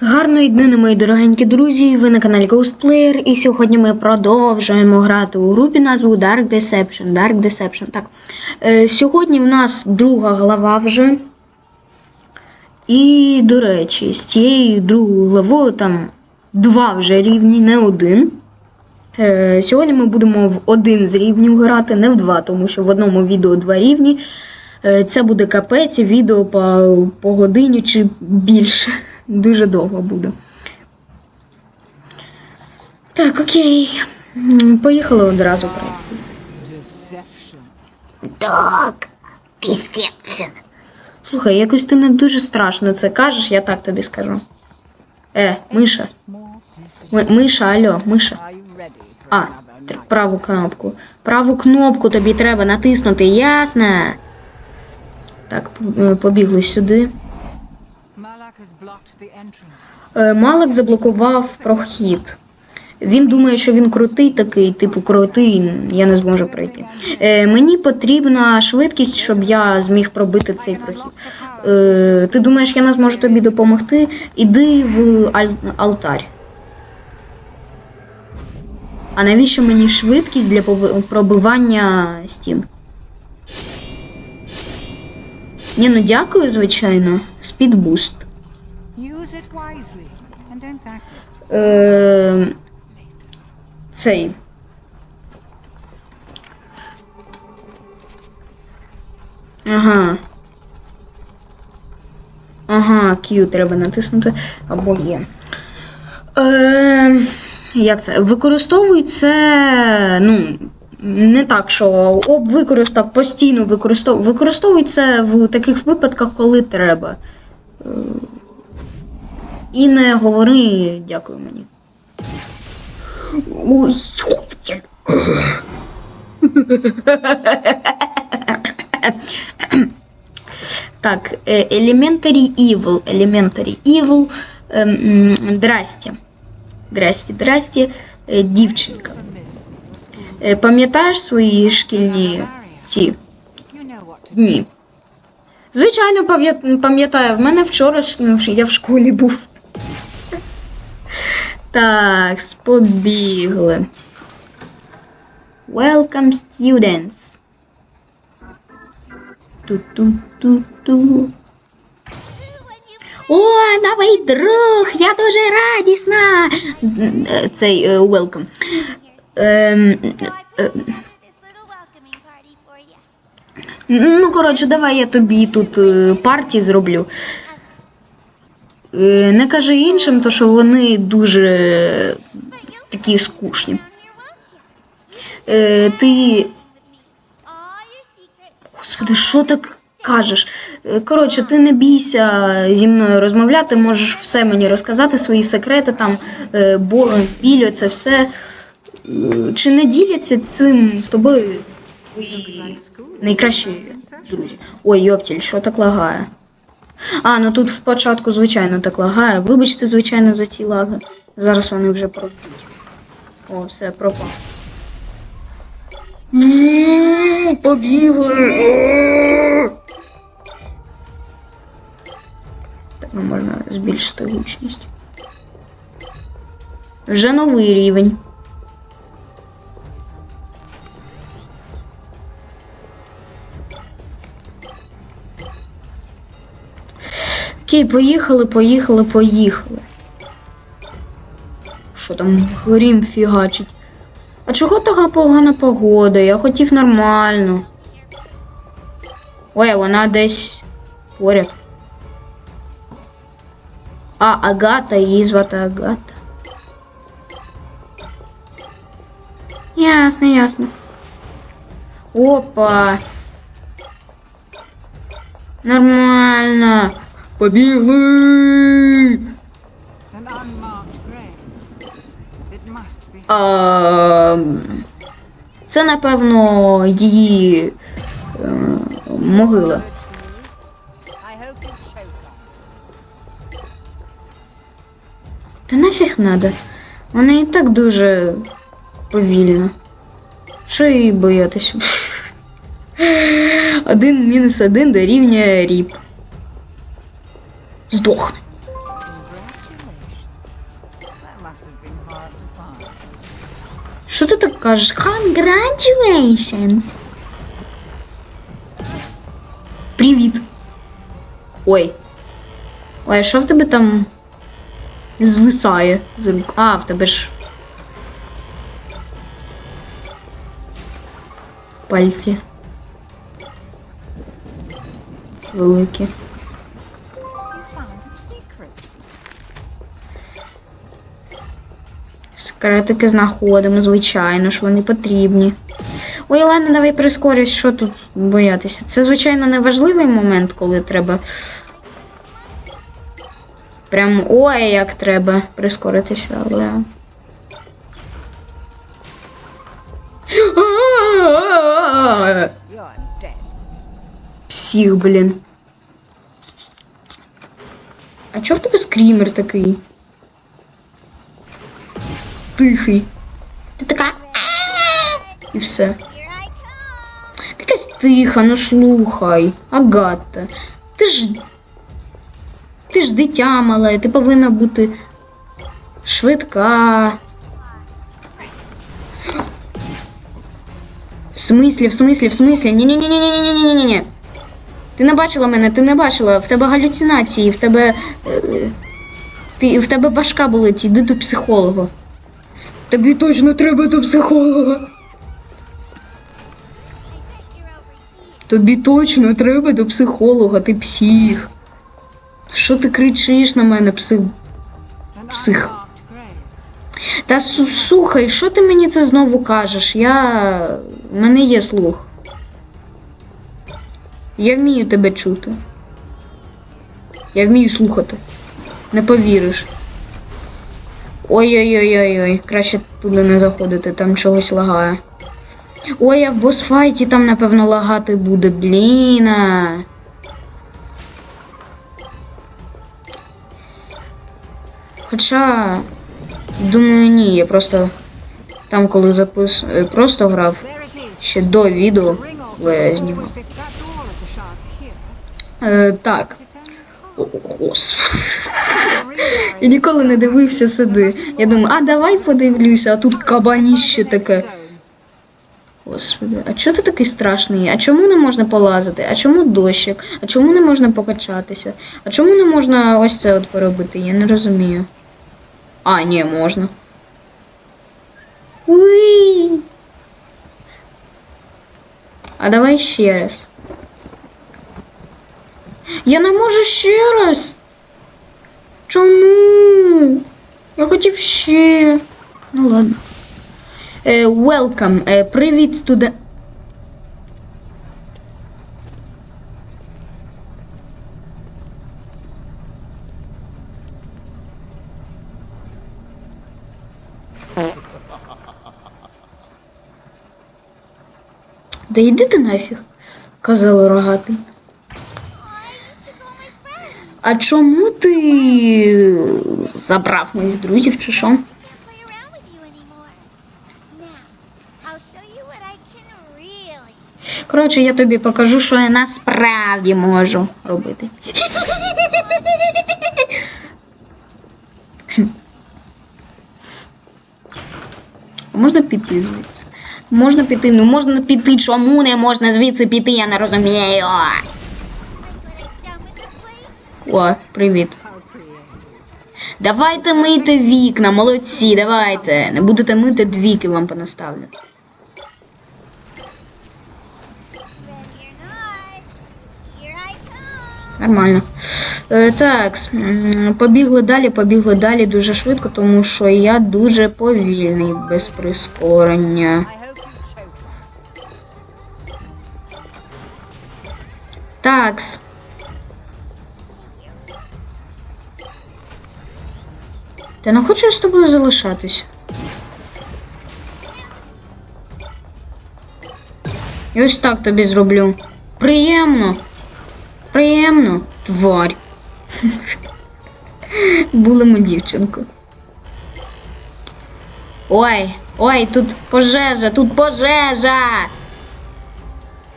Гарної днини, мої дорогенькі друзі. Ви на каналі Ghostplayer, і сьогодні ми продовжуємо грати у групі назву Dark Deception. Dark Deception. Так. Е, сьогодні в нас друга глава вже. І, до речі, з цією другою главою там два вже рівні, не один. Е, сьогодні ми будемо в один з рівнів грати, не в два, тому що в одному відео два рівні. Е, Це буде капець, відео по, по годині чи більше. Дуже довго буде. Так, окей. Поїхали одразу, в принципі. Так, пістець. Слухай, якось ти не дуже страшно це кажеш, я так тобі скажу. Е, миша. Ми- миша, алло, миша. А, праву кнопку. Праву кнопку тобі треба натиснути, ясно? Так, побігли сюди. Е, Малик заблокував прохід. Він думає, що він крутий такий, типу крутий, я не зможу пройти. Е, мені потрібна швидкість, щоб я зміг пробити цей прохід. Е, ти думаєш, я не зможу тобі допомогти? Іди в аль- алтарь. А навіщо мені швидкість для пробивання стін? Ні, ну дякую, звичайно. Спідбуст. Е, цей. Ага. Ага, Q треба натиснути або є. Е, як це? Використовуй це, ну, не так, що об використав постійно використовуй. Використовуй це в таких випадках, коли треба. І не говори дякую мені. Ой, ёптель. Так, е, Elementary Evil. Elementary Evil. ем, м, Здрасте. Здрасте, здрасте. Е, Дівчинка. Е, Пам'ятаєш свої шкільні ці дні? Звичайно, пам'ятаю. В мене вчора ну, я в школі був. Так, побігли. Welcome, students. Ту-ту-ту-ту. О, новий друг! Я дуже радісна. Цей е, welcome. Ем, е, you. Ну, коротше, давай я тобі тут е, парті зроблю. Е, Не кажи іншим, то що вони дуже такі скучні. Е, Ти. Господи, що так кажеш? Е, Коротше, ти не бійся зі мною розмовляти, можеш все мені розказати, свої секрети, там, білю, це все. Чи не діляться цим з тобою твої найкращі друзі? Ой, йоптіль, що так лагає? А, ну тут спочатку, звичайно, так лагає. Вибачте, звичайно, за ті лаги. Зараз вони вже пройдуть. О, все, пропав. Побігли. Так, ну можна збільшити гучність. Вже новий рівень. Окей, поїхали, поїхали, поїхали. Що там грім фігачить? А чого така погана погода? Я хотів нормально. Ой, вона десь поряд. А, Агата, її звати Агата. Ясно, ясно. Опа. Нормально. Побігли. А, це, напевно, її е, могила. Та нафіг надо. Вона і так дуже повільна. Що їй боятися? Один мінус один дорівнює ріп. Сдохни. Что ты так кажешь? Congratulations! Привет. Ой. Ой, а що в тебе там звисає з рук? А, в тебе ж. Пальці. Великі. Секретики знаходимо, звичайно, що вони потрібні. Ой, ладно, давай прискорюсь, що тут боятися. Це, звичайно, не важливий момент, коли треба. Прям ой, як треба прискоритися, але. Псих, блін. А чого в тебе скрімер такий? тихий. Ти така. І все. Якась тиха, ну слухай. Агата. Ти ж. Ти ж дитя мале, ти повинна бути швидка. В смислі, в смислі, в смислі. Ні-ні-ні-ні-ні-ні-ні-ні. Ти не бачила мене, ти не бачила. В тебе галюцинації, в тебе. Е, ти, в тебе башка болить, іди до психолога. Тобі точно треба до психолога. Тобі точно треба до психолога, ти псих. Що ти кричиш на мене, псих? Псих. Та слухай, що ти мені це знову кажеш? Я. У мене є слух. Я вмію тебе чути. Я вмію слухати. Не повіриш. Ой-ой-ой-ой-ой. Краще туди не заходити, там чогось лагає. Ой, а в босфайті там, напевно, лагати буде. Бліна. Хоча. Думаю, ні, я просто там, коли запис... е, просто грав ще до відео, я знімав. Е, так. Господи. Я ніколи не дивився сюди. Я думаю, а давай подивлюся, а тут кабаніще таке. Господи, а чого ти такий страшний? А чому не можна полазити? А чому дощик? А чому не можна покачатися? А чому не можна ось це от поробити? Я не розумію. А, ні, можна. Уй. А давай ще раз. Я не можу ще раз. Чому? Я хотів ще. Ну ладно. Е, welcome. Е, привіт, студент. Да йди ти нафіг, казали рогатий. А чому ти забрав моїх друзів чи що? Коротше, я тобі покажу, що я насправді можу робити. Можна піти звідси? Можна піти, ну можна піти. Чому не можна звідси піти, я не розумію. О, привіт. Давайте мийте вікна, молодці, давайте. Не будете мити двійки вам понаставлю. Нормально. Е, так, побігли далі, побігли далі дуже швидко, тому що я дуже повільний без прискорення. Такс. Та не хочу з тобою залишатись. І ось так тобі зроблю. Приємно. Приємно, тварь. Булимо дівчинку. Ой, ой, тут пожежа, тут пожежа.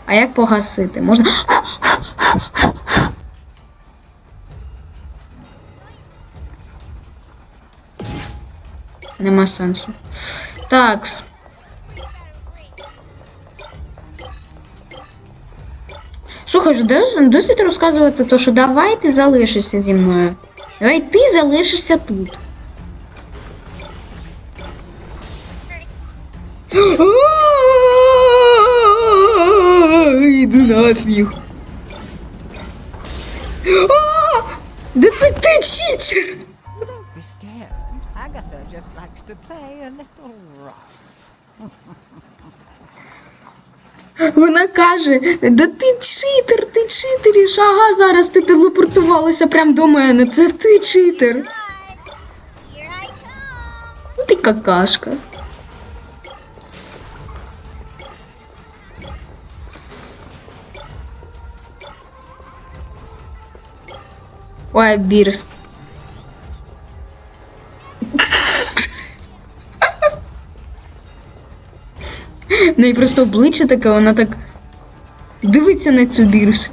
А як погасити? Можна. Нема сенсу. Такс. Слухай, ну, досить розказувати, то що давай ти залишишся зі мною. Давай ти залишишся тут. To play a little rough. Вона каже: да ти читер, ти читериш, ага, зараз ти телепортувалася прямо до мене. Це ти читер. Ну ти какашка. Ой, Бірс. В неї просто обличчя таке, вона так дивиться на цю бірс.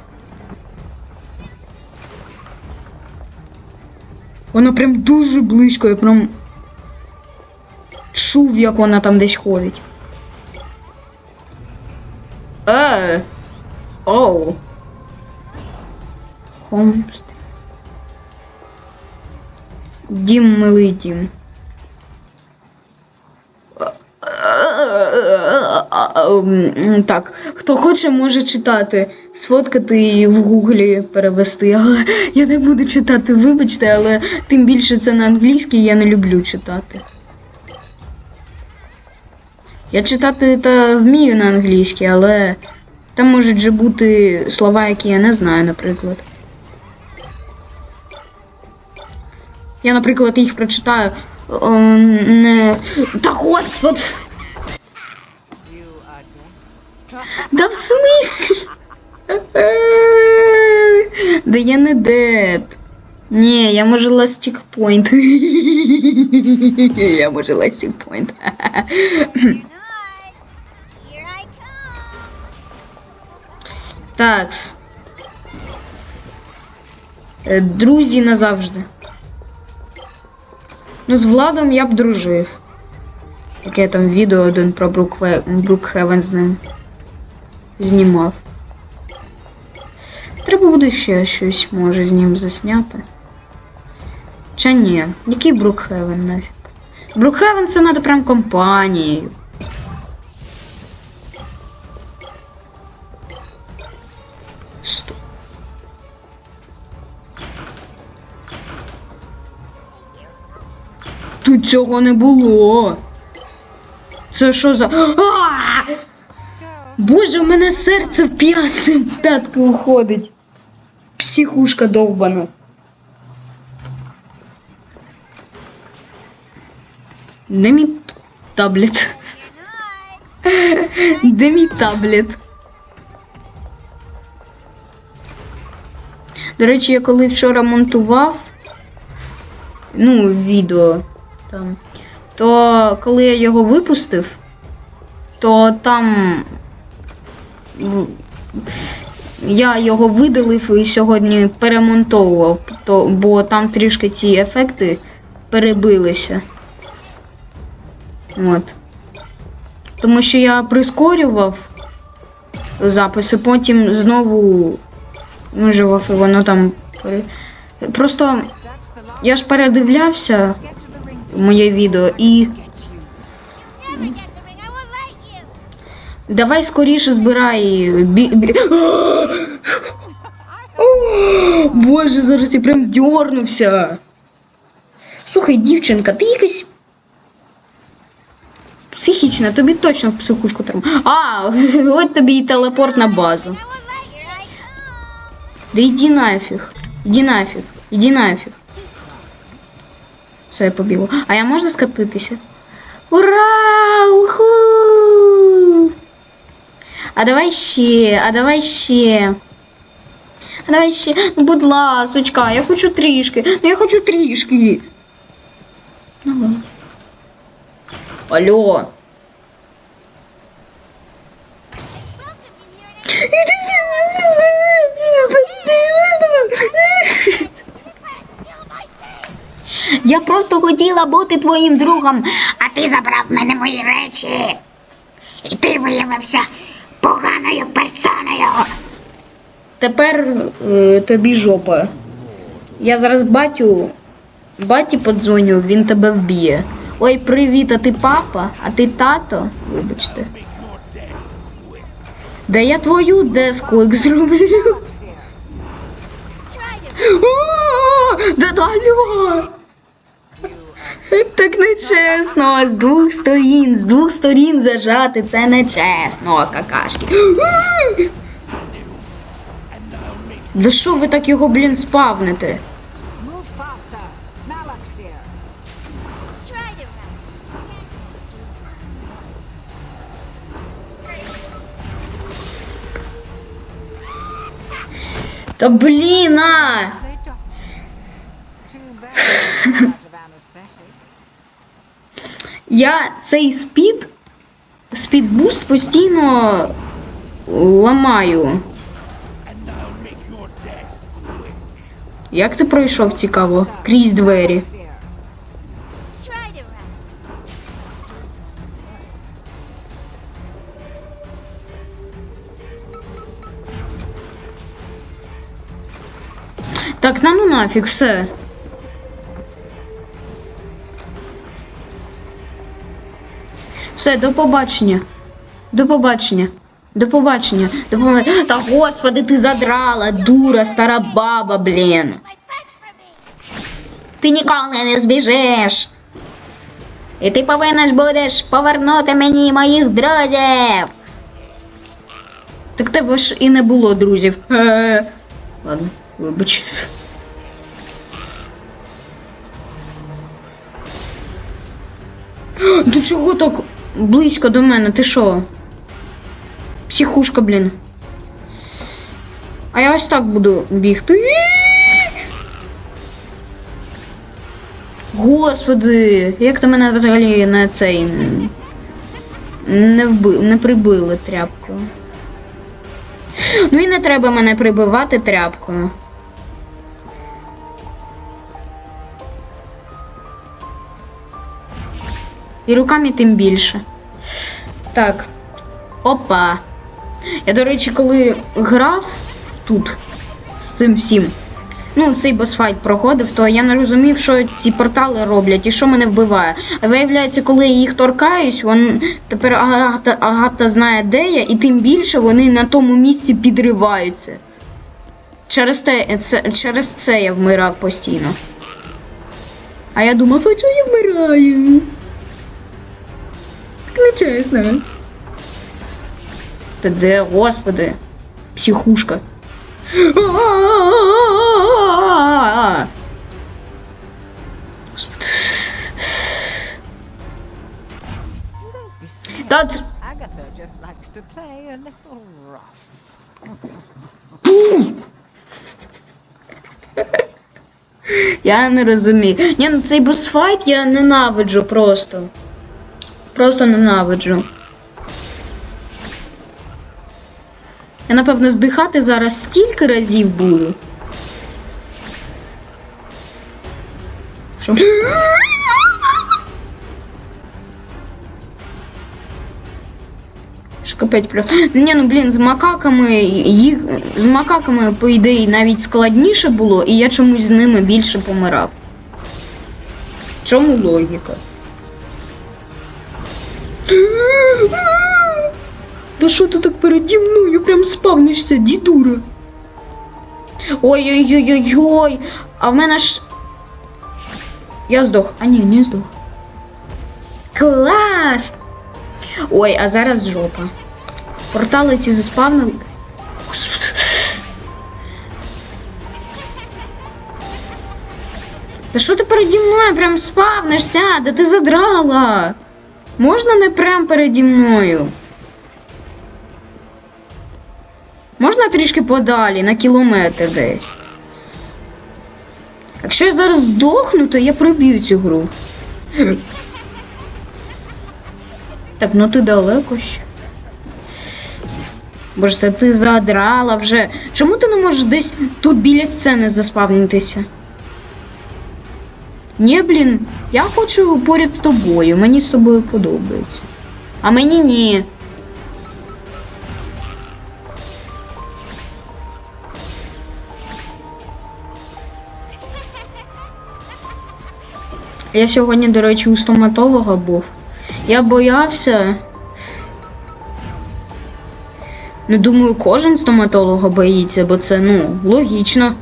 Вона прям дуже близько, я прям чув, як вона там десь ходить. Е. Оу. Холмс. Дім милий дім. Так, хто хоче, може читати, сфоткати і в гуглі перевести. Але я не буду читати, вибачте, але тим більше це на англійській, я не люблю читати. Я читати та вмію на англійській, але там можуть же бути слова, які я не знаю, наприклад. Я, наприклад, їх прочитаю. о, не... Та господи! You are dead. Да в смислі? Да я не дед. Ні, я може ластик point. Я може ластик point. Nuts. Here I come. Такс. Е, Друзі назавжди. Ну, з Владом я б дружив. Яке там відео один про Брукве... Брукхевен з ним знімав. Треба буде ще щось може з ним засняти. Чи ні? Який Брукхевен нафіг? Брукхевен це треба прям компанією. Тут цього не було. Це що за. А! Боже, в мене серце в п'ятки, п'ятки уходить. Психушка довбана. Де мій таблет? Де мій таблет? До речі, я коли вчора монтував, ну, відео там, то коли я його випустив, то там я його видалив і сьогодні перемонтовував, то, бо там трішки ці ефекти перебилися. От. Тому що я прискорював записи, потім знову виживав і воно там. Просто я ж передивлявся моє відео і давай скоріше збирай. Бі... бі- О, Боже, зараз я прям дьорнувся. Слухай, дівчинка, ти якась. Психічна, тобі точно в психушку треба. А, от тобі і телепорт на базу. Да іди нафіг. Іди нафіг. Іди нафіг. Все, я побігла. А я можу скатитися? Ура! Уху! А давай ще, а давай ще. А давай ще. Ну, будь ласочка, я хочу трішки. Ну я хочу трішки. Ну, Алло. Я просто хотіла бути твоїм другом, а ти забрав в мене мої речі. І ти виявився поганою персоною. тепер е, тобі жопа. Я зараз батю. Баті подзвоню, він тебе вб'є. Ой, привіт, а ти папа, а ти тато? Вибачте. Да я твою деску як зроблю. О, Да далі. Так нечесно, з двох сторін, з двох сторін зажати, це нечесно, какашки. Да що ви так його, блін, спавните? Та блін, а! Я цей спід, спідбуст постійно ламаю. Як ти пройшов цікаво? Крізь двері. Так, на ну нафіг, все. Все, до побачення. До побачення. До побачення. До побачення. Та господи, ти задрала, дура, стара баба, блін. Ти ніколи не збіжиш. І ти повинен будеш повернути мені моїх друзів. Так тебе ж і не було друзів. Е. Ладно, вибач. До чого так близько до мене? Ти що? Психушка, блін. А я ось так буду бігти. Господи, як ти мене взагалі на цей не вби... не прибили тряпкою. Ну і не треба мене прибивати тряпкою. І руками тим більше. Так. Опа. Я, до речі, коли грав тут з цим всім, ну, цей босфайт проходив, то я не розумів, що ці портали роблять і що мене вбиває. А виявляється, коли я їх торкаюсь, вон тепер Агата, Агата знає, де я, і тим більше вони на тому місці підриваються. Через те, це, через це я вмирав постійно. А я думав, а чого я вмираю? Нечесно. Та де, господи, психушка. Господи. Та ц- Agatha just likes to play a little rough. Я не розумію. Ні, ну цей босфайт я ненавиджу просто. Просто ненавиджу. Я, напевно, здихати зараз стільки разів буду. Що? Капець просто. Ні, ну блін, з макаками їх з макаками, по ідеї, навіть складніше було, і я чомусь з ними більше помирав. В чому логіка? Та що ти так переді мною прям спавнишся, дідура? Ой-ой-ой-ой-ой. А в мене ж. Я здох. А ні, не здох. Клас! Ой, а зараз жопа. Портали ці заспавнили. Господи. Та що ти переді мною прям спавнишся? Да ти задрала? Можна не прям переді мною? Можна трішки подалі, на кілометр десь. Якщо я зараз здохну, то я проб'ю цю гру. Так, ну ти далеко ще. Боже, ти задрала вже. Чому ти не можеш десь тут біля сцени заспавнитися? Ні, блін, я хочу поряд з тобою. Мені з тобою подобається. А мені ні. Я сьогодні, до речі, у стоматолога був. Я боявся. Ну, думаю, кожен стоматолога боїться, бо це, ну, логічно.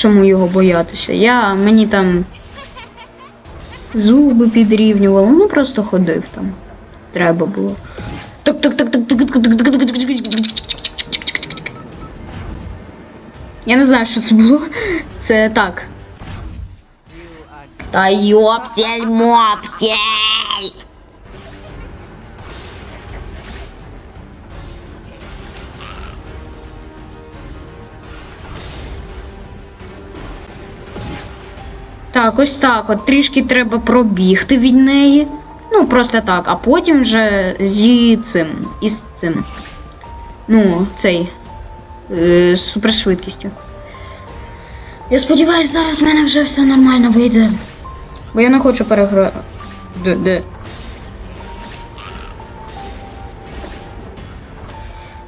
Чому його боятися? Я мені там зуби підрівнювали, ну просто ходив там. Треба було. Так, так, так, так, так, так, так, так, так. Я не знаю, що це було. Це так. Та йоптель моптель. Так, ось так. От трішки треба пробігти від неї. Ну, просто так, а потім вже зі цим. Із цим. Ну, цей. Е, з супершвидкістю. Я сподіваюся, зараз в мене вже все нормально вийде. Бо я не хочу переграти. Де, де?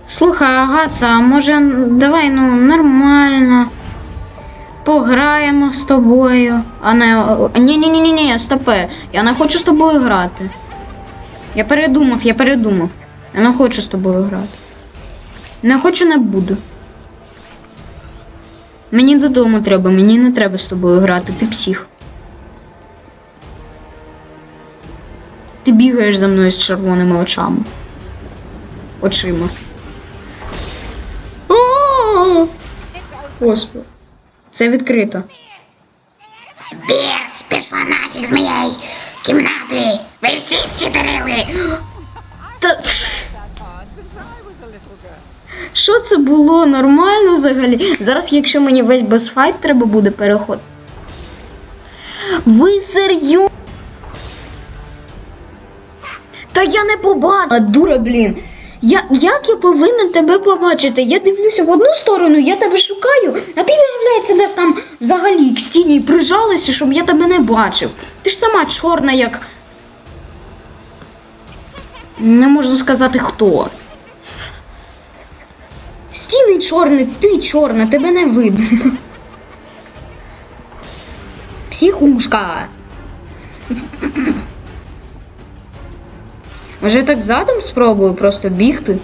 Слухай, Агата, може давай ну нормально. Пограємо з тобою. А не. Ні, ні, ні, ні, ні, стопе. Я не хочу з тобою грати. Я передумав, я передумав. Я не хочу з тобою грати. Не хочу, не буду. Мені додому треба, мені не треба з тобою грати, ти псих. Ти бігаєш за мною з червоними очами. Очима. Господи. Це відкрито. Бірс, пішла нафіг з моєї кімнати. Ви всі. Та girl. що це було нормально взагалі? Зараз, якщо мені весь босфайт треба буде переход. Ви серйозно? Та я не побачила, дура, блін. Я, як я повинен тебе побачити? Я дивлюся в одну сторону, я тебе шукаю, а ти, виявляється, десь там взагалі к стіні прижалася, щоб я тебе не бачив. Ти ж сама чорна, як. Не можу сказати хто. Стіни чорні, ти чорна, тебе не видно. Психушка. Може так задом спробую просто бігти?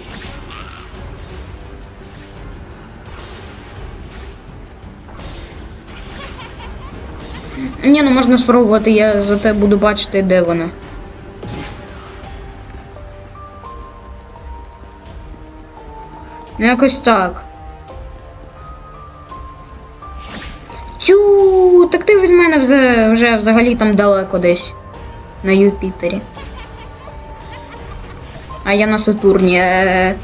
Ні, ну можна спробувати, я зате буду бачити, де вона. Ну, якось так. Тю, так ти від мене вже, вже взагалі там далеко десь. На Юпітері. А я на Сатурні. Е.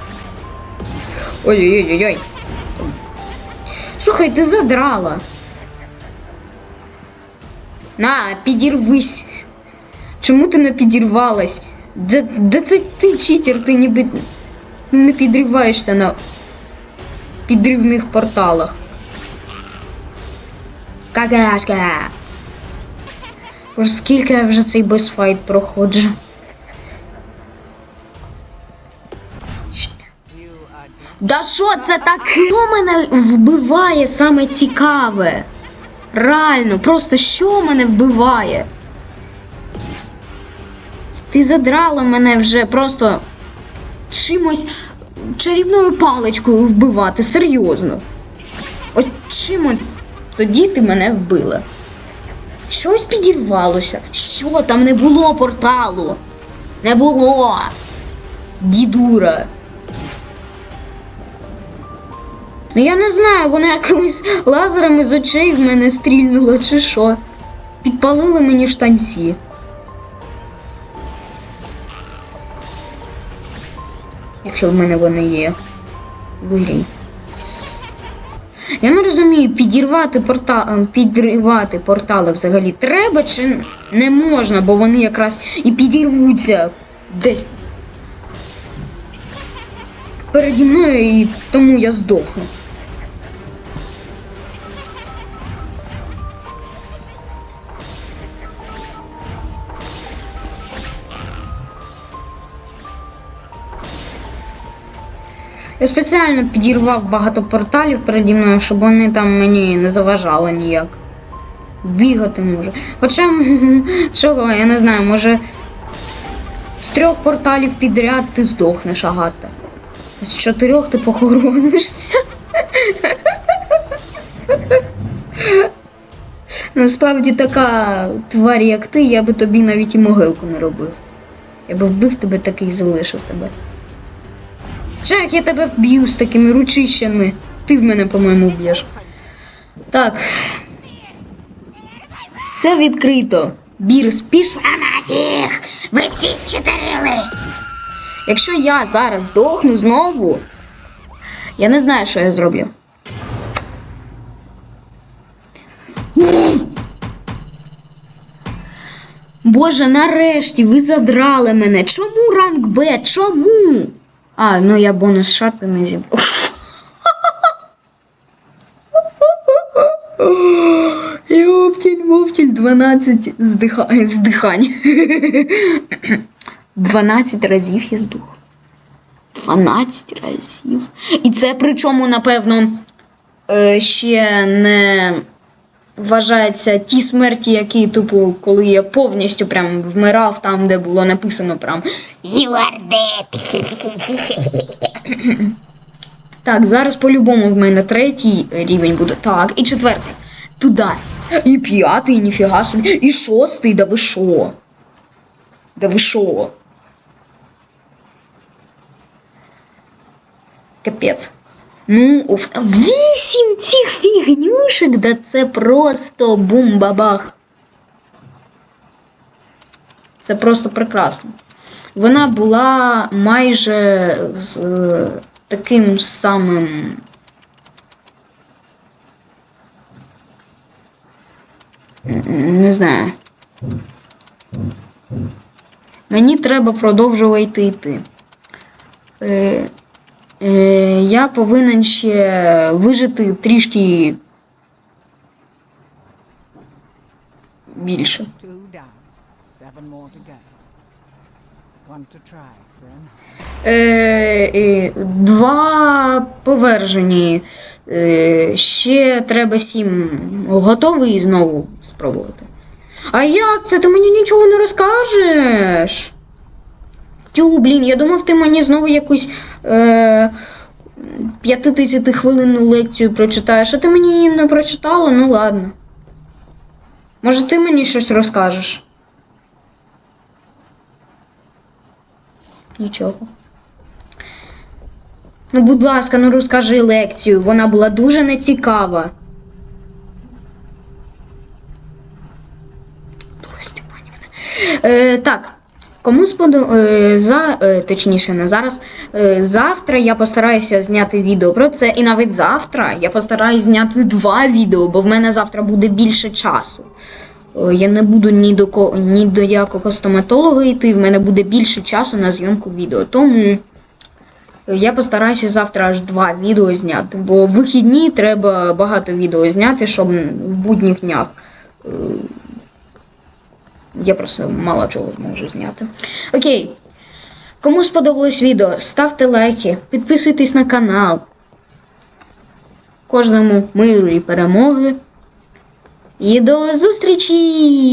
Ой-ой-ой-ой. Слухай, ти задрала. На, підірвись. Чому ти не підірвалась? Де, де це ти читер, ти ніби не підриваєшся на підривних порталах. Какашка. Скільки я вже цей босфайт проходжу. Да що це таке? Що мене вбиває саме цікаве? Реально, просто що мене вбиває? Ти задрала мене вже просто чимось чарівною паличкою вбивати, серйозно. Ось чим тоді ти мене вбила? Щось підірвалося. Що там не було порталу? Не було. Дідура. Ну я не знаю, вона якимись лазерами з очей в мене стрільнула чи що. Підпалили мені штанці. Якщо в мене вони є. Вирій. Я не розумію, підірвати портал, підривати портали взагалі треба чи не можна, бо вони якраз і підірвуться десь переді мною і тому я здохну. Я спеціально підірвав багато порталів переді мною, щоб вони там мені не заважали ніяк. Бігати може. Хоча, чого, я не знаю, може з трьох порталів підряд ти здохнеш агата. З чотирьох ти похоронишся. Насправді така тварь, як ти, я би тобі навіть і могилку не робив. Я би вбив тебе такий і залишив тебе. Чек, я тебе б'ю з такими ручищами. Ти в мене, по-моєму, б'єш. Так. Це відкрито. Бірс, пішла. Нафіг! Ви всі зчотирили! Якщо я зараз здохну знову, я не знаю, що я зроблю. Боже, нарешті ви задрали мене. Чому ранг Б? Чому? А, ну я бонус шарти не зібрав. Йоптіль, моптіль, 12 здиха... здихань. 12 разів я здух. 12 разів. І це причому, напевно, е, ще не вважається ті смерті, які, типу, коли я повністю прям вмирав там, де було написано прям. You are dead! Так, зараз по-любому в мене третій рівень буде. Так, і четвертий. Туди. І п'ятий, ніфіга собі. І шостий, да ви шо? Да ви шо? Капець. Ну. Вісім цих фігнюшек, да це просто бум-бабах. Це просто прекрасно. Вона була майже з е, таким самим. Не знаю. Мені треба продовжувати йти. Е, я повинен ще вижити трішки більше. Е, е, два повержені. Е, ще треба сім. Готовий знову спробувати. А як це? Ти мені нічого не розкажеш? Тю, блін, я думав, ти мені знову якусь е, 50 хвилинну лекцію прочитаєш, а ти мені її не прочитала? Ну ладно. Може, ти мені щось розкажеш? Нічого. Ну, будь ласка, ну розкажи лекцію. Вона була дуже нецікава. Степанівна. Е, так. Кому сподо... е, за... е, точніше, не зараз. Е, завтра я постараюся зняти відео про це. І навіть завтра я постараюсь зняти два відео, бо в мене завтра буде більше часу. Я не буду ні до ко... ні до якого стоматолога йти, в мене буде більше часу на зйомку відео. Тому я постараюся завтра аж два відео зняти, бо в вихідні треба багато відео зняти, щоб в будніх днях. Я просто мало чого можу зняти. Окей. Кому сподобалось відео, ставте лайки, підписуйтесь на канал. Кожному миру і перемоги. І до зустрічі!